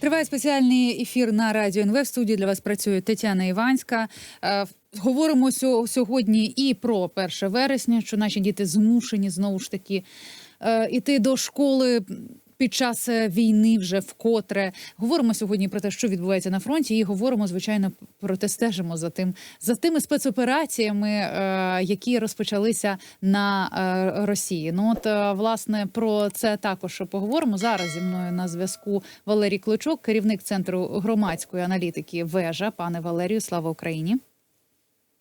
Триває спеціальний ефір на радіо НВ. В студії для вас працює Тетяна Іванська. Е, Говоримо сьо- сьогодні і про 1 вересня, що наші діти змушені знову ж таки е, іти до школи. Під час е, війни вже вкотре говоримо сьогодні про те, що відбувається на фронті, і говоримо звичайно про те, стежимо за тим за тими спецопераціями, е, які розпочалися на е, Росії. Ну от власне про це також поговоримо зараз. Зі мною на зв'язку Валерій Клочок, керівник центру громадської аналітики Вежа. Пане Валерію, слава Україні.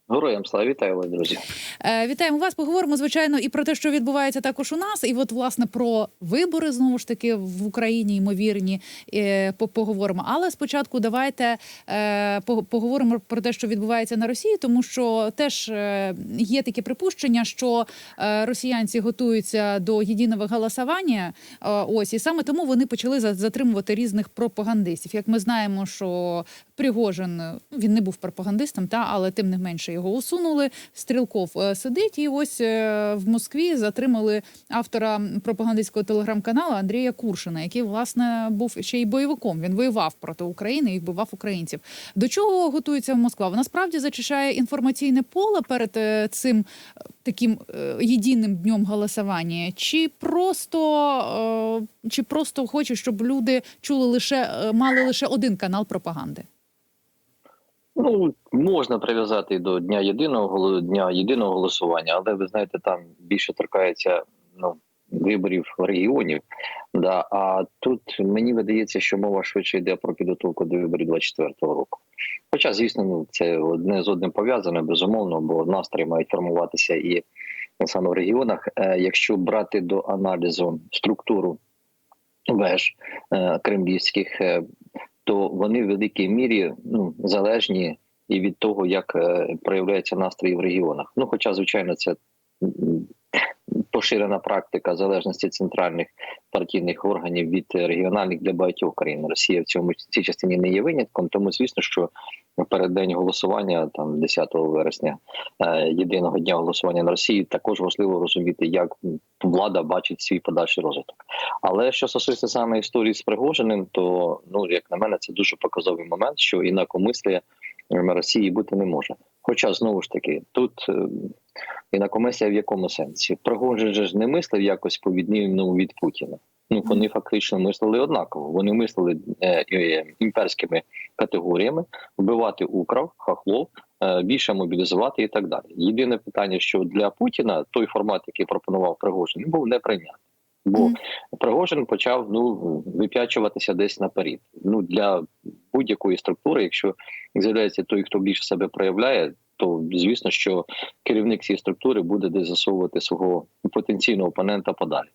Героям слава вітаю вас, друзі. Е, Вітаємо вас. Поговоримо звичайно і про те, що відбувається також у нас, і от власне про вибори знову ж таки в Україні ймовірні е, по- поговоримо. Але спочатку давайте е, по- поговоримо про те, що відбувається на Росії, тому що теж є таке припущення, що росіянці готуються до єдиного голосування. Ось і саме тому вони почали за- затримувати різних пропагандистів. Як ми знаємо, що Пригожин ну, він не був пропагандистом, та але тим не менше його усунули. Стрілков е, сидить, і ось е, в Москві затримали автора пропагандистського телеграм-каналу Андрія Куршина, який власне був ще й бойовиком. Він воював проти України і вбивав українців. До чого готується Москва? Вона справді зачищає інформаційне поле перед е, цим е, таким е, єдиним днем голосування, чи просто, е, чи просто хоче, щоб люди чули лише е, мали лише один канал пропаганди? Ну можна прив'язати до дня єдиного дня єдиного голосування, але ви знаєте, там більше торкається ну виборів регіонів. Да, а тут мені видається, що мова швидше йде про підготовку до виборів 24-го року. Хоча, звісно, ну це одне з одним пов'язане, безумовно, бо настрої мають формуватися і саме в регіонах. Е, Якщо брати до аналізу структуру веж е, кремлівських, е, то вони в великій мірі ну залежні і від того, як е, проявляються настрої в регіонах. Ну, хоча, звичайно, це поширена практика залежності центральних партійних органів від регіональних для багатьох країн. Росія в цьому цій частині не є винятком. Тому, звісно, що перед день голосування, там 10 вересня, е, єдиного дня голосування на Росії, також важливо розуміти, як влада бачить свій подальший розвиток. Але що стосується саме історії з Пригожиним, то ну як на мене, це дуже показовий момент, що інакомислія Росії бути не може. Хоча знову ж таки тут е, інакомислія в якому сенсі? Пригожин же ж не мислив якось по відмінному від Путіна. Ну вони фактично мислили однаково. Вони мислили е, е, імперськими категоріями вбивати украв, хахлов, е, більше мобілізувати і так далі. Єдине питання, що для Путіна той формат, який пропонував Пригожин, був неприйнятний. Бо Мгм. Пригожин почав ну вип'ячуватися десь наперед. Ну для будь-якої структури, якщо з'являється той, хто більше себе проявляє, то звісно, що керівник цієї структури буде десь засовувати свого потенційного опонента подалі.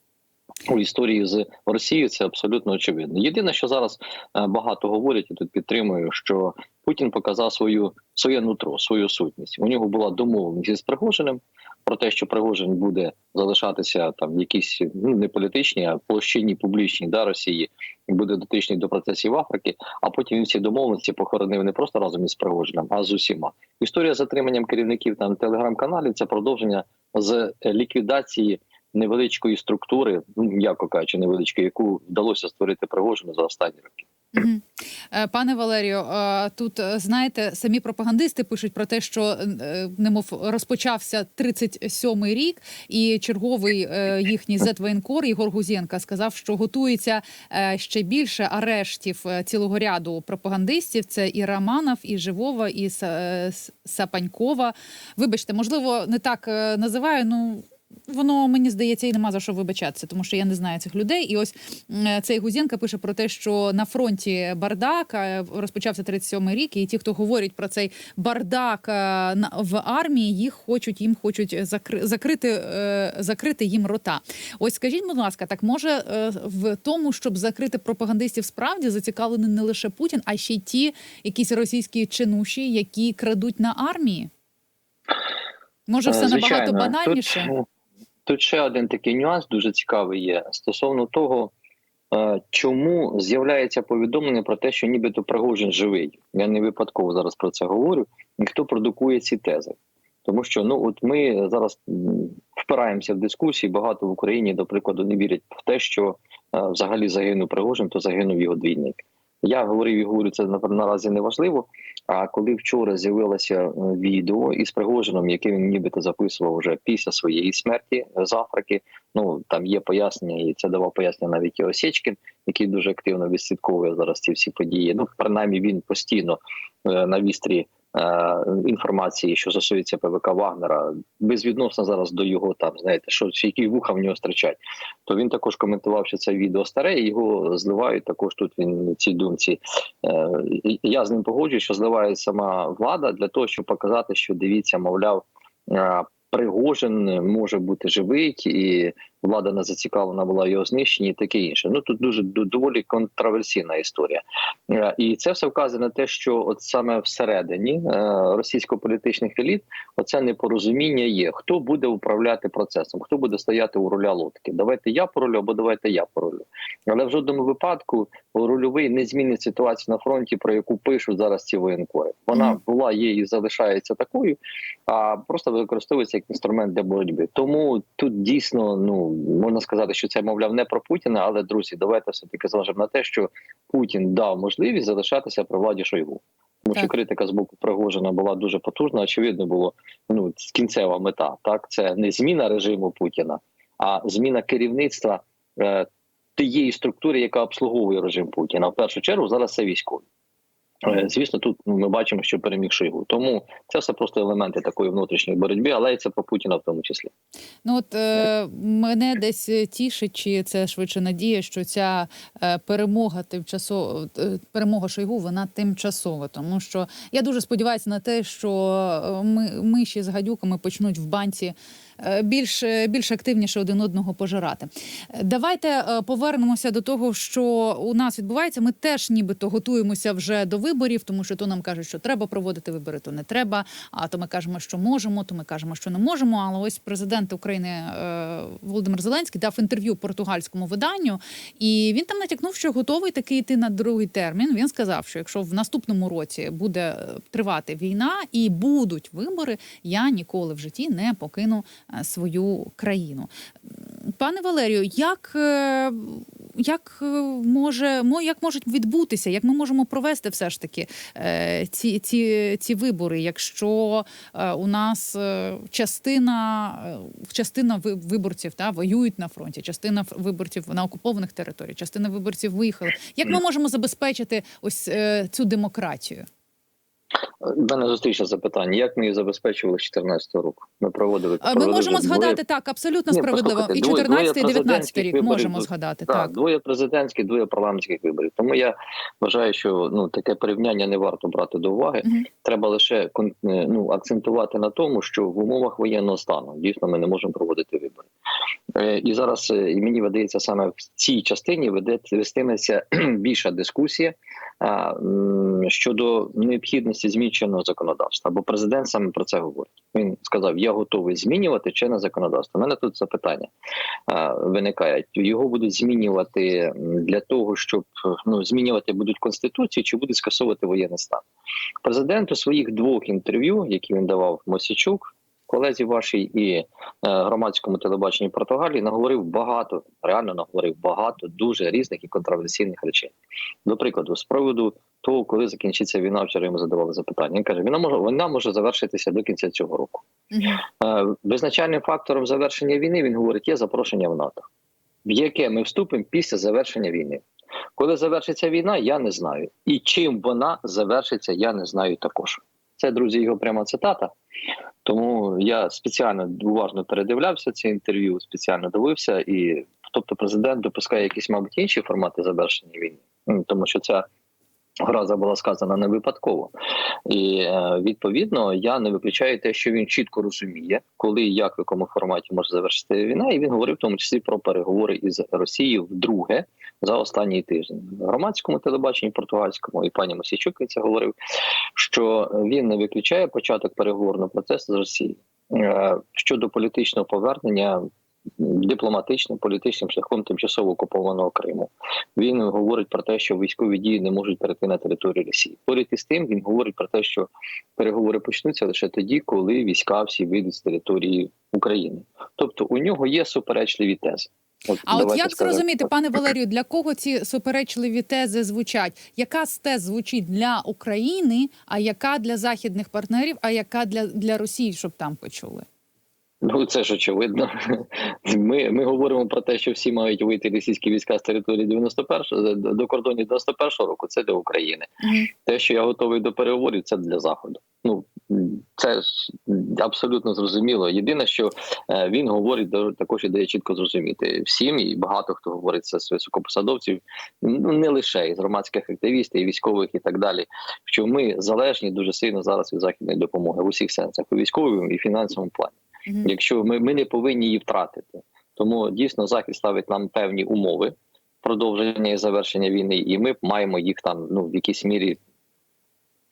У історії з Росією це абсолютно очевидно. Єдине, що зараз е, багато говорять, і тут підтримую, що Путін показав свою своє нутро, свою сутність. У нього була домовленість з Пригожиним про те, що Пригожин буде залишатися там якісь ну не політичні, а площині публічні да Росії буде дотичний до процесів Африки. А потім він ці домовленості похоронив не просто разом із Пригожином, а з усіма. Історія з затриманням керівників там телеграм-каналів це продовження з ліквідації невеличкої структури, ну м'яко кажучи, невеличкої, яку вдалося створити Пригожину за останні роки. Е, Пане Валерію, е, тут е, знаєте, самі пропагандисти пишуть про те, що немов розпочався 37-й рік, і черговий їхній зет-воєнкор Ігор Гузєнка сказав, що готується ще більше арештів цілого ряду пропагандистів. Це і Романов, і Живова, і Са- Сапанькова. Вибачте, можливо, не так називаю. Ну воно мені здається і нема за що вибачатися, тому що я не знаю цих людей. І ось цей Гузєнка пише про те, що на фронті бардак е, розпочався 37-й рік, і ті, хто говорять про цей бардак е, в армії, їх хочуть їм хочуть закри- закрити, е, закрити їм рота. Ось скажіть, будь ласка, так може е, в тому, щоб закрити пропагандистів, справді зацікавлений не лише Путін, а ще й ті якісь російські чинуші, які крадуть на армії? Може, все Е, набагато звичайно. банальніше? Тут, тут ще один такий нюанс дуже цікавий є стосовно того, е, чому з'являється повідомлення про те, що нібито Пригожин живий. Я не випадково зараз про це говорю. І хто продукує ці тези? Тому що ну от ми зараз впираємося в дискусії. Багато в Україні, до прикладу, не вірять в те, що е, взагалі загинув Пригожин, то загинув його двійник. Я говорив і говорю, це наразі не важливо. А коли вчора з'явилося е, відео із Пригожином, яке він нібито записував вже після своєї смерті е, з Африки. Ну там є пояснення, і це давав пояснення навіть і Осечкін, який дуже активно відслідковує зараз ці всі події. Ну принаймні він постійно е, на вістрі інформації, що стосується ПВК Вагнера, безвідносно зараз до його там, знаєте, що які вуха в нього стричать. То він також коментував, що це відео старе, і його зливають також тут. Він в цій думці. Е, я з ним погоджуюсь, що зливає сама влада для того, щоб показати, що дивіться, мовляв. е, Пригожин може бути живий, і влада не зацікавлена була в його знищенні, і таке інше. Ну тут дуже доволі контроверсійна історія, Е, і це все вказує на те, що от саме всередині е, російсько-політичних еліт оце непорозуміння є. Хто буде управляти процесом, хто буде стояти у руля лодки? Давайте я порулю, або давайте я порулю. Але в жодному випадку рульовий не змінить ситуацію на фронті, про яку пишуть зараз ці воєнкори. Вона була, є і залишається такою, а просто використовується як інструмент для боротьби. Тому тут дійсно ну можна сказати, що це мовляв не про Путіна, але друзі, давайте все таки зважимо на те, що Путін дав можливість залишатися при владі Шойгу. Тому що критика з боку Пригожина була дуже потужна. Очевидно, було ну кінцева мета. Так, це не зміна режиму Путіна, а зміна керівництва е, тієї структури, яка обслуговує режим Путіна. В першу чергу зараз це військові. Е, Звісно, тут ну, ми бачимо, що переміг Шойгу. Тому це все просто елементи такої внутрішньої боротьби, але і це про Путіна в тому числі. Ну от е, мене десь тішить, чи це швидше надія, що ця е, перемога тимчасово е, перемога Шойгу, вона тимчасова. Тому що я дуже сподіваюся на те, що е, ми миші з гадюками почнуть в банці е, більш, е, більш активніше один одного пожирати. Е, Давайте е, повернемося до того, що у нас відбувається. Ми теж нібито готуємося вже до виборів, тому що то нам кажуть, що треба проводити вибори, то не треба. А то ми кажемо, що можемо, то ми кажемо, що не можемо. Але ось президент України е, Володимир Зеленський дав інтерв'ю португальському виданню, і він там натякнув, що готовий таки йти на другий термін. Він сказав, що якщо в наступному році буде е, тривати війна і будуть вибори, я ніколи в житті не покину е, свою країну. Пане Валерію, як, е, як е, може мо- як можуть відбутися, як ми можемо провести все ж таки е, ці, ці, ці вибори, якщо е, у нас е, частина, е, частина ви- виборців та воюють на фронті, частина виборців на окупованих територіях, частина виборців виїхали. Як ми можемо забезпечити ось е, цю демократію? У мене зустрічне запитання: як ми її забезпечували з 2014 року? Ми проводили Ми можемо згадати двоє- так, абсолютно справедливо. послухайте, І двоє- 14, і 19 президентських рік виборів можемо згадати. Так, Так. двоє президентських, двоє парламентських виборів. Тому я вважаю, що ну таке порівняння не варто брати до уваги. Мгм. Треба лише е, ну акцентувати на тому, що в умовах воєнного стану дійсно ми не можемо проводити вибори. Е, І зараз е, мені видається саме в цій частині веде вестиметься більша дискусія щодо необхідності зміщеного законодавства. Бо президент саме про це говорить. Він сказав: Я готовий змінювати чинне законодавство. У мене тут запитання а, виникають. Його будуть змінювати для того, щоб ну змінювати будуть конституцію, чи будуть скасовувати воєнний стан. Президент у своїх двох інтерв'ю, які він давав Мосічук, колезі вашій і е, громадському телебаченні Португалії, наговорив багато, реально наговорив багато дуже різних і контроверсійних речей. До прикладу, з приводу того, коли закінчиться війна, вчора йому задавали запитання. Він каже: війна може війна може завершитися до кінця цього року. Е, Визначальним фактором завершення війни він говорить є запрошення в НАТО, в яке ми вступимо після завершення війни. Коли завершиться війна, я не знаю. І чим вона завершиться, я не знаю також. Це, друзі, його пряма цитата. Тому я спеціально уважно передивлявся це інтерв'ю, спеціально дивився, і тобто президент допускає якісь, мабуть, інші формати завершення війни, Ну, тому що ця фраза була сказана не випадково. І е, відповідно я не виключаю те, що він чітко розуміє, коли і як в якому форматі може завершити війна, і він говорив в тому числі про переговори із Росією вдруге за останній тиждень в громадському телебаченні португальському, і пані Мосійчук це говорив, що він не виключає початок переговорного процесу з Росією Е, щодо політичного повернення. Дипломатичним політичним шляхом тимчасово окупованого Криму він говорить про те, що військові дії не можуть перейти на територію Росії. Поряд із тим він говорить про те, що переговори почнуться лише тоді, коли війська всі вийдуть з території України. Тобто у нього є суперечливі тези. От, А от як зрозуміти, пане Валерію, для кого ці суперечливі тези звучать? Яка з тез звучить для України, а яка для західних партнерів, а яка для, для Росії, щоб там почули? Ну це ж очевидно. Ми, ми говоримо про те, що всі мають вийти російські війська з території 91 до кордонів 91-го року. Це для України. Те, що я готовий до переговорів, це для заходу. Ну це абсолютно зрозуміло. Єдине, що е, він говорить, також і дає чітко зрозуміти всім, і багато хто говорить це з високопосадовців, ну не лише із громадських активістів, і військових і так далі. Що ми залежні дуже сильно зараз від західної допомоги в усіх сенсах, у військовому і фінансовому плані. Якщо ми, ми не повинні її втратити, тому дійсно захід ставить нам певні умови продовження і завершення війни, і ми маємо їх там ну в якійсь мірі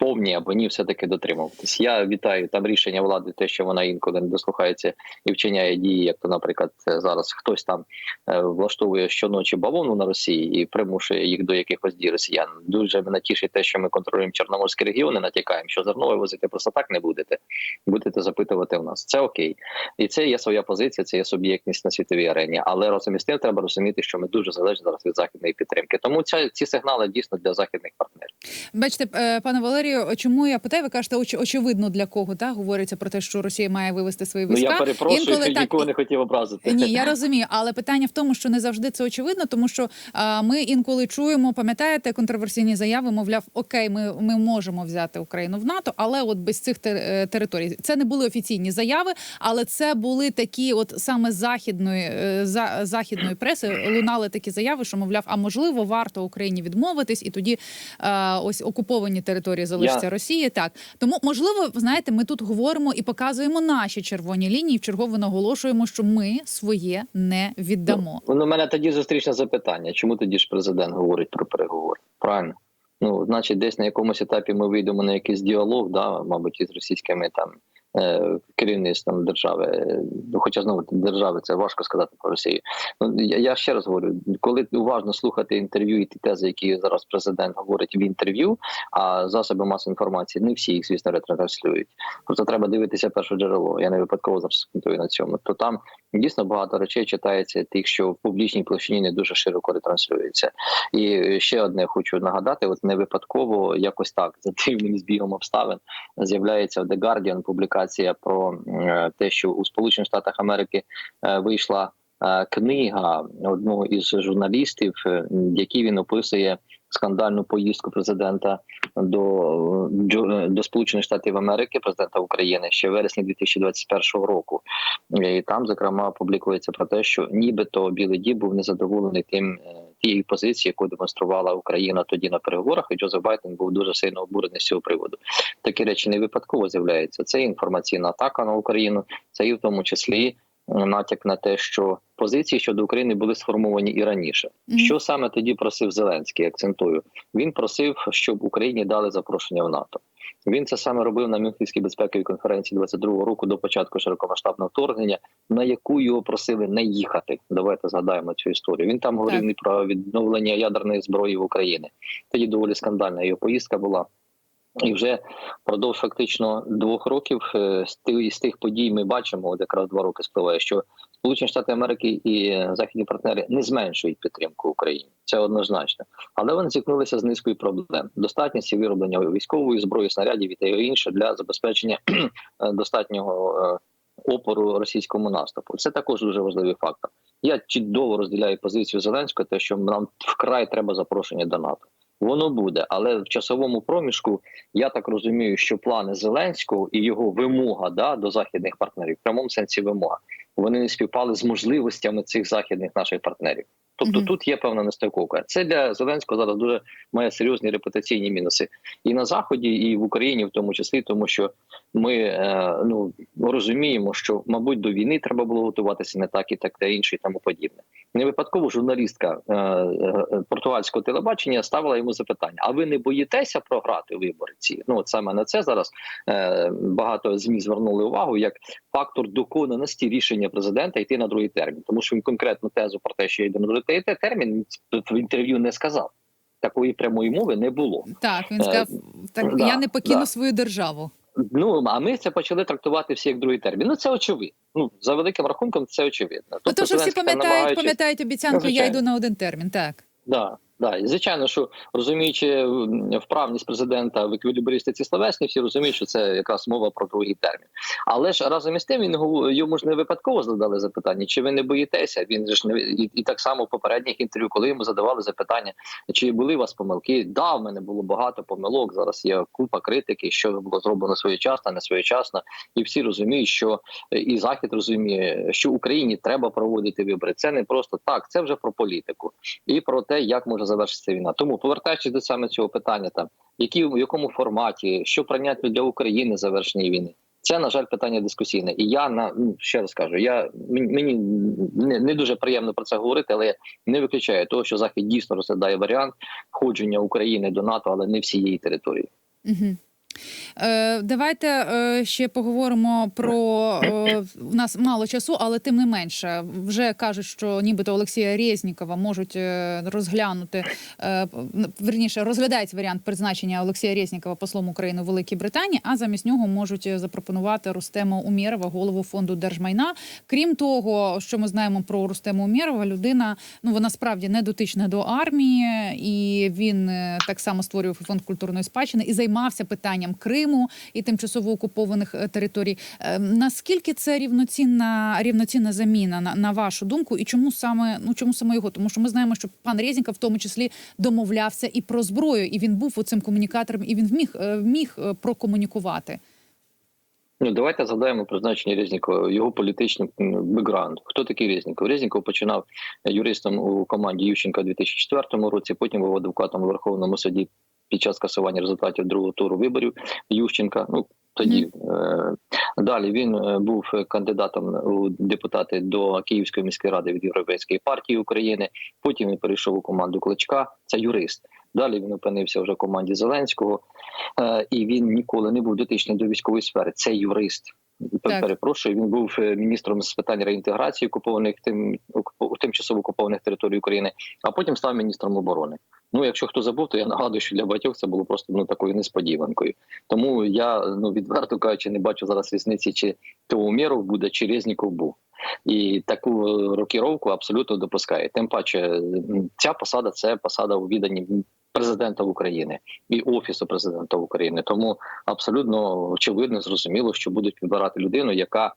повні або ні, все таки дотримуватись. Я вітаю там рішення влади, те, що вона інколи не дослухається і вчиняє дії, як то, наприклад, зараз хтось там е, влаштовує щоночі бавовну на Росії і примушує їх до якихось дій росіян. Дуже мене тішить те, що ми контролюємо чорноморські регіони, натякаємо, що зерно вивозити просто так не будете. Будете запитувати в нас. Це окей, і це є своя позиція, це є суб'єктність на світовій арені. Але разом із тим треба розуміти, що ми дуже залежні зараз від західної підтримки. Тому ця ці сигнали дійсно для західних партнерів. Бачите, е, пане Валерію, чому я питаю? Ви кажете, оч- очевидно для кого так говориться про те, що Росія має вивести свої Ну я перепрошую, Інколи так, нікого не хотів образити. Ні, я розумію, але питання в тому, що не завжди це очевидно, тому що а, ми інколи чуємо, пам'ятаєте, контроверсійні заяви, мовляв, окей, ми, ми можемо взяти Україну в НАТО, але от без цих тер- е, територій це не були офіційні заяви, але це були такі, от саме західної е, за, західної преси. Лунали такі заяви, що мовляв, а можливо, варто Україні відмовитись, і тоді а, ось окуповані території залишаться Я- Росії. Так тому можливо, знаєте, ми тут говоримо і показуємо наші червоні лінії. Вчергово наголошуємо, що ми своє не віддамо. Ну, у мене тоді зустрічне запитання. Чому тоді ж президент говорить про переговори? Правильно? Ну, значить, десь на якомусь етапі ми вийдемо на якийсь діалог, да, мабуть, із російськими там керівництвом держави. Е, Ну, хоча знову держави це важко сказати про Росію. Ну я, ще раз говорю, коли уважно слухати інтерв'ю і ті тези, які зараз президент говорить в інтерв'ю, а засоби масової інформації не всі їх, звісно, ретранслюють. Просто треба дивитися перше джерело. Я не випадково зараз акцентую на цьому. То там дійсно багато речей читається тих, що в публічній площині не дуже широко ретранслюється. І ще одне хочу нагадати: от не випадково якось так за дивним збігом обставин з'являється в The Guardian публікація про е, те, що у Сполучених Штатах Америки е, вийшла е, книга одного із журналістів, в якій він описує скандальну поїздку президента до, до Сполучених Штатів Америки, президента України ще в вересні 2021 року. І там, зокрема, публікується про те, що нібито Білий Дім був незадоволений тим тією позицією, яку демонструвала Україна тоді на переговорах, і Джозеф Байден був дуже сильно обурений з цього приводу. Такі речі не випадково з'являються. Це інформаційна атака на Україну, це і в тому числі е, натяк на те, що позиції щодо України були сформовані і раніше. Що саме тоді просив Зеленський? Акцентую. Він просив, щоб Україні дали запрошення в НАТО. Він це саме робив на Мюнхенській безпековій конференції 22-го року до початку широкомасштабного вторгнення, на яку його просили не їхати. Давайте згадаємо цю історію. Він там говорив не про відновлення ядерної зброї в Україні. Тоді доволі скандальна його поїздка була. І вже впродовж фактично двох років е, з тих, подій ми бачимо, от якраз два роки спливає, що Сполучені Штати Америки і е, західні партнери не зменшують підтримку Україні. Це однозначно. Але вони зіткнулися з низкою проблем: достатності вироблення військової зброї, снарядів і та інше для забезпечення е, достатнього опору російському наступу. Це також дуже важливий фактор. Я чудово розділяю позицію Зеленського, те, що нам вкрай треба запрошення до НАТО. Воно буде, але в часовому проміжку я так розумію, що плани Зеленського і його вимога да до західних партнерів, в прямому сенсі вимога, вони не співпали з можливостями цих західних наших партнерів. Тобто Мгм. тут є певна нестиковка. Це для Зеленського зараз дуже має серйозні репутаційні мінуси і на заході, і в Україні, в тому числі, тому що ми е, ну розуміємо, що мабуть до війни треба було готуватися не так і так та інше, і тому подібне. Не випадково журналістка е, е, португальського телебачення ставила йому запитання: а ви не боїтеся програти вибори ці? Ну от саме на це зараз е, багато змі звернули увагу як фактор доконаності рішення президента йти на другий термін, тому що він конкретну тезу про те, що йде на другий термін, в інтерв'ю не сказав. Такої прямої мови не було. Так, він Е, сказав, так да, я не покину да. свою державу. Ну а ми це почали трактувати всі як другий термін. Ну це очевидно. Ну за великим рахунком, це очевидно. Ну, Тобто то, що всі пам'ятають, намагаючись- пам'ятають обіцянку, я йду на один термін. Так. Да, да. І звичайно, що розуміючи вправність президента в еквілібристиці словесні, всі розуміють, що це якраз мова про другий термін. Але ж разом із тим він йому ж не випадково задали запитання, чи ви не боїтеся? Він ж не і, і так само в попередніх інтерв'ю, коли йому задавали запитання, чи були у вас помилки? Да, в мене було багато помилок. Зараз є купа критики, що було зроблено своєчасно, не своєчасно, і всі розуміють, що е, і захід розуміє, що Україні треба проводити вибори. Це не просто так, це вже про політику і про те, як може завершитися війна. Тому повертаючись до саме цього питання, там які в якому форматі, що прийнятно для України завершення війни. Це на жаль питання дискусійне, і я на ну, ще раз кажу, я мені не, не дуже приємно про це говорити, але я не виключаю того, що захід дійсно розглядає варіант входження України до НАТО, але не всієї території. Угу. Е, давайте е, ще поговоримо про е, у нас мало часу, але тим не менше вже кажуть, що нібито Олексія Резнікова можуть розглянути верніше розглядається варіант призначення Олексія Резнікова послом України у Великій Британії, а замість нього можуть запропонувати Рустема Умєрова, голову фонду держмайна. Крім того, що ми знаємо про Рустема Умєрова, людина ну вона справді не дотична до армії, і він так само створював фонд культурної спадщини і займався питанням Криму і тимчасово окупованих е, територій. Е, Наскільки це рівноцінна рівноцінна заміна на, на вашу думку, і чому саме ну чому саме його? Тому що ми знаємо, що пан Резніков в тому числі домовлявся і про зброю, і він був оцим комунікатором, і він вміг е, вміг е, прокомунікувати. Ну давайте згадаємо призначення Резнікова, його політичний бекграунд. Хто такий Резніков? Резніков починав юристом у команді Ющенка у 2004 році. Потім був адвокатом у Верховному суді під час скасування результатів другого туру виборів Ющенка. Ну тоді е, далі він е, був кандидатом у депутати до Київської міської ради від Європейської партії України. Потім він перейшов у команду Кличка. Це юрист. Далі він опинився вже в команді Зеленського, е, і він ніколи не був дотичний до військової сфери. Це юрист. Так. Перепрошую, він був е, міністром з питань реінтеграції окупованих тим тимчасово окупованих територій України, а потім став міністром оборони. Ну, якщо хто забув, то я нагадую, що для багатьох це було просто ну такою несподіванкою. Тому я ну відверто кажучи, не бачу зараз різниці, чи то Умєров буде, чи Резніков був. І таку рокіровку абсолютно допускає. Тим паче, ця посада це посада у відданні президента України і офісу президента України. Тому абсолютно очевидно зрозуміло, що будуть вибирати людину, яка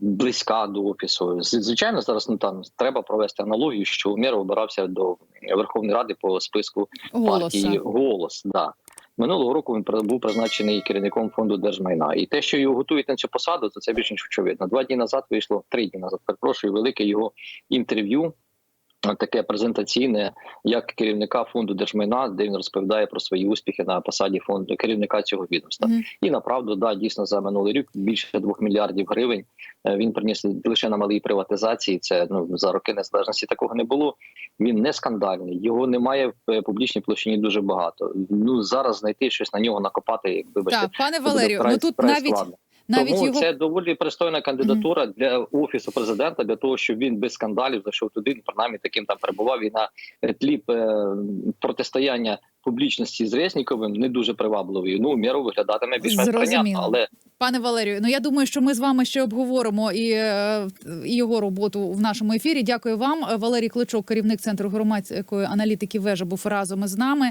близька до офісу. Звичайно, зараз ну там треба провести аналогію, що Умєров обирався до Верховної Ради по списку партії Голоса. голос. Да. Минулого року він був призначений керівником фонду держмайна. І те, що його готують на цю посаду, то це більш ніж очевидно. Два дні назад вийшло три дні назад. Перепрошую, велике його інтерв'ю. А, Таке презентаційне, як керівника фонду держмайна, де він розповідає про свої успіхи на посаді фонду керівника цього відомства. Мгм. І направду, да, дійсно за минулий рік більше двох мільярдів гривень е, він приніс лише на малій приватизації. Це ну за роки незалежності такого не було. Він не скандальний, його немає в е, публічній площині дуже багато. Ну зараз знайти щось на нього накопати, як вибачте, Так, пане Валерію, ну тут навіть складно. Навіть Тому його це доволі пристойна кандидатура для офісу президента, для того, щоб він без скандалів зайшов туди, ну, принаймні таким там перебував і на тлі е, протистояння публічності з Резніковим не дуже привабливий. Ну міру виглядатиме більш прийнятно, але Пане Валерію, ну я думаю, що ми з вами ще обговоримо і, е, і його роботу в нашому ефірі. Дякую вам. Валерій Кличок, керівник центру громадської аналітики вежа, був разом із нами.